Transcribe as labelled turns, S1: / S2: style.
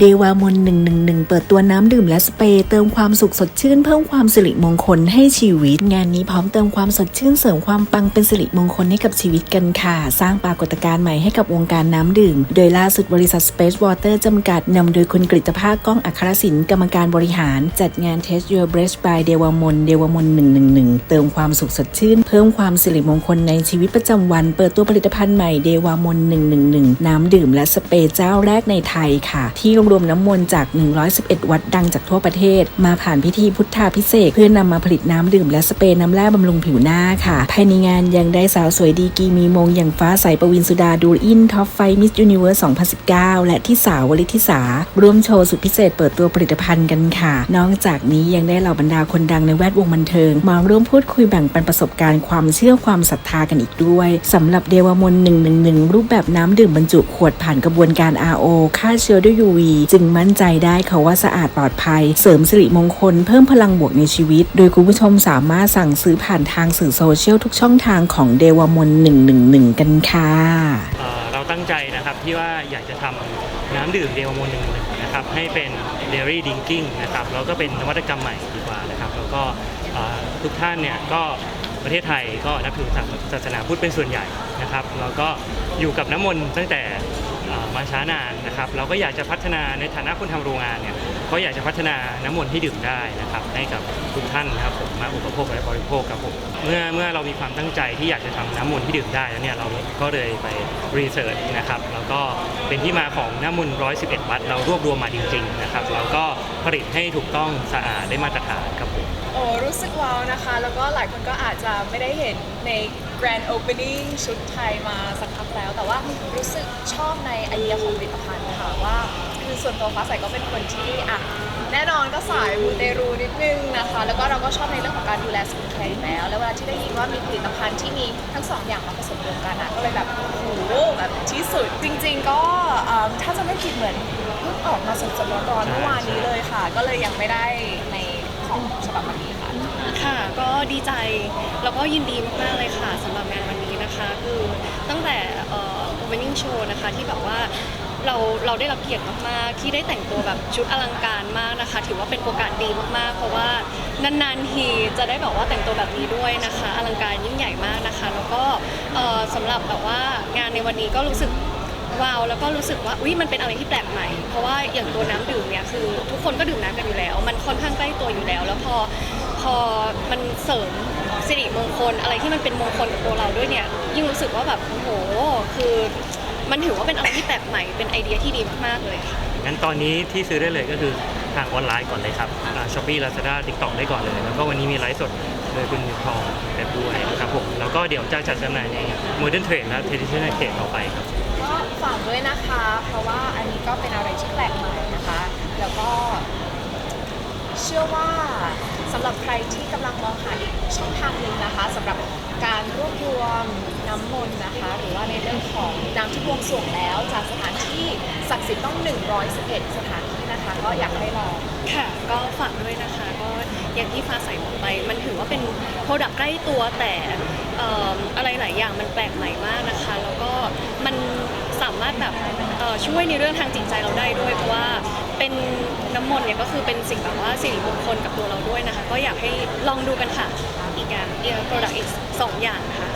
S1: เดวามน111 เปิดตัวน้ำดื่มและสเปรย์เติมความสุขสดชื่น เพิ่มความสิริมงคลให้ชีวิต งานนี้พร้อมเติมความสดชื่นเสริมความปังเป็นสิริมงคลให้กับชีวิตกันค่ะ สร้างปรากฏการณ์ใหม่ให้กับวงการน้ำดื่ม โดยล่าสุดบริษัท Space Water จำกัดนำโดยคุณกฤตภาคก้องอัครศิลป์กรรมการบริหาร จัดงาน Test Your Breath by เดวามนเดวามน111 เติมความสุขสดชื่น เพิ่มความสิริมงคลในชีวิตประจำวัน เปิดตัวผลิตภัณฑ์ใหม่เดวามน111 น้ำดื่มและสเปรย์เจ้าแรกในไทยค่ะ ที่รวมน้ำมนต์จาก 111 วัดดังจากทั่วประเทศ มาผ่านพิธีพุทธาพิเศษ เพื่อนำมาผลิตน้ำดื่มและสเปรย์น้ำแร่บำรุงผิวหน้าค่ะ ภายในงานยังได้สาวสวยดีกีมีมงอย่างฟ้าใสปวินสุดาดูอินท็อปไฟมิสยูนิเวิร์ส 2019 และที่สาววลิทิสา ร่วมโชว์สุดพิเศษเปิดตัวผลิตภัณฑ์กันค่ะ นอกจากนี้ยังได้เหล่าบรรดาคนดังในแวดวงบันเทิง มาร่วมพูดคุยแบ่งปันประสบการณ์ความเชื่อความศรัทธากันอีกด้วยสำหรับเดวามน111 รูปแบบน้ำดื่มบรรจุขวดผ่านกระบวนการ RO ฆ่าเชื้อด้วย UV จึงมั่นใจได้ค่ะว่าสะอาดปลอดภัย เสริมสิริมงคลเพิ่มพลังบวกในชีวิต โดยคุณผู้ชมสามารถสั่งซื้อผ่านทางสื่อโซเชียลทุกช่องทางของเดวามน111 กันค่ะ
S2: เอ่อเราตั้งใจนะครับที่ว่าอยากจะทำน้ำดื่มเดวโมนหนึ่งนะครับให้เป็น dairy drinking นะครับแล้วก็เป็นนวัตกรรมใหม่ดีกว่านะครับแล้วก็ทุกท่านเนี่ยก็ประเทศไทยก็นับถือศาสนาพุทธเป็นส่วนใหญ่นะครับแล้วก็อยู่กับน้ำมนต์ตั้งแต่ มาช้านานนะครับเราก็อยากจะพัฒนาในฐานะคนทำโรงงานเนี่ยก็อยากจะพัฒนาน้ำมนต์ที่ดื่มได้นะครับให้กับทุกท่านนะครับผมมาอุปโภคและบริโภคครับผมเมื่อเมื่อเรามีความตั้งใจที่อยากจะทำน้ำมนต์ที่ดื่มได้แล้วเนี่ยเราก็เลยไปรีเสิร์ชนะครับแล้วก็เป็นที่มาของน้ำมนต์111 วัตต์เรารวบรวมมาจริงๆนะครับแล้วก็ผลิตให้ถูกต้องสะอาดได้มาตรฐานครับผม
S3: อ้รู้สึกว้าวนะคะ แล้วก็หลายคนก็อาจจะไม่ได้เห็นใน Grand Opening ชุดไทยมาสักพักแล้ว แต่ว่ารู้สึกชอบในไอเดียของผลิตภัณฑ์ค่ะว่า คือส่วนตัวฟ้าใสก็เป็นคนที่อะแน่นอนก็สายมูเตรูนิดนึงนะคะ แล้วก็เราก็ชอบในเรื่องของการดูแลสกินแคร์อยู่แล้ว แล้วเวลาที่ได้ยินว่ามีผลิตภัณฑ์ที่มีทั้งสองอย่างมาผสมรวมกันอะก็เลยแบบโอ้โหแบบที่สุดจริง ๆ ก็เอิ่มถ้าจะไม่ผิดเหมือนเพิ่งออกมาสดๆร้อนๆเมื่อวานนี้เลยค่ะ ก็เลยยังไม่ได้ใน ของฉบับวันนี้ค่ะ
S4: ค่ะ ก็ดีใจแล้วก็ยินดีมากๆเลยค่ะสำหรับงานวันนี้นะคะ คือตั้งแต่เอ่อ opening show นะคะที่แบบว่าเราเราได้รับเกียรติมากๆ ที่ได้แต่งตัวแบบชุดอลังการมากนะคะ ถือว่าเป็นโอกาสดีมากๆ เพราะว่านานๆทีจะได้แบบว่าแต่งตัวแบบนี้ด้วยนะคะ อลังการยิ่งใหญ่มากนะคะ แล้วก็เอ่อสำหรับแบบว่างานในวันนี้ก็รู้สึก ว้าวแล้วก็รู้สึกว่าอุ้ยมันเป็นอะไรที่แปลกใหม่ เพราะว่าอย่างตัวน้ำดื่มเนี่ยคือ ทุกคนก็ดื่มน้ำกันอยู่แล้ว มันค่อนข้างใกล้ตัวอยู่แล้ว แล้วพอพอมันเสริมสิริมงคลอะไรที่มันเป็นมงคลกับตัวเราด้วยเนี่ยยิ่งรู้สึกว่าแบบโอ้โหคือมันถือว่าเป็นอะไรที่แปลกใหม่เป็นไอเดียที่ดีมากๆเลยค่ะ
S2: งั้นตอนนี้ที่ซื้อได้เลยก็คือ ทางออนไลน์ก่อนเลยครับช้อปปี้ลาซาด้าทิกตอกได้ก่อนเลย แล้วก็วันนี้มีไลฟ์สดโดยคุณทองแบบด้วยนะครับผมแล้วก็เดี๋ยวจะจัดจำหน่ายในโมเดิร์นเทรดและเทดิชันเทรดต่อไปครับ
S3: ก็ฝากด้วยนะคะ เพราะว่าอันนี้ก็เป็นอะไรที่แปลกใหม่นะคะ แล้วก็ เชื่อว่าสำหรับใครที่กำลังมองหาอีกช่องทางหนึ่งนะคะสำหรับการรวบรวมน้ำมนต์นะคะ หรือว่าในเรื่องของน้ำที่บวงสรวงแล้ว จากสถานที่ศักดิ์สิทธิ์ต้อง 111 สถานที่นะคะ ก็อยากให้ลอง
S4: ค่ะ ก็ฝากด้วยนะคะ ก็อย่างที่ฟ้าใสบอกไป มันถือว่าเป็นโปรดักต์ใกล้ตัวแต่เอ่ออะไรหลายอย่างมันแปลกใหม่มากนะคะ แล้วก็มันสามารถแบบเอ่อช่วยในเรื่องทางจิตใจเราได้ด้วยเพราะว่า เป็นน้ำมนต์เนี่ยก็คือเป็นสิ่งแบบว่าสิ่งมงคลกับตัวเราด้วยนะคะ ก็อยากให้ลองดูกันค่ะ อีกอย่างเดียวโปรดักต์อีกสองอย่างค่ะ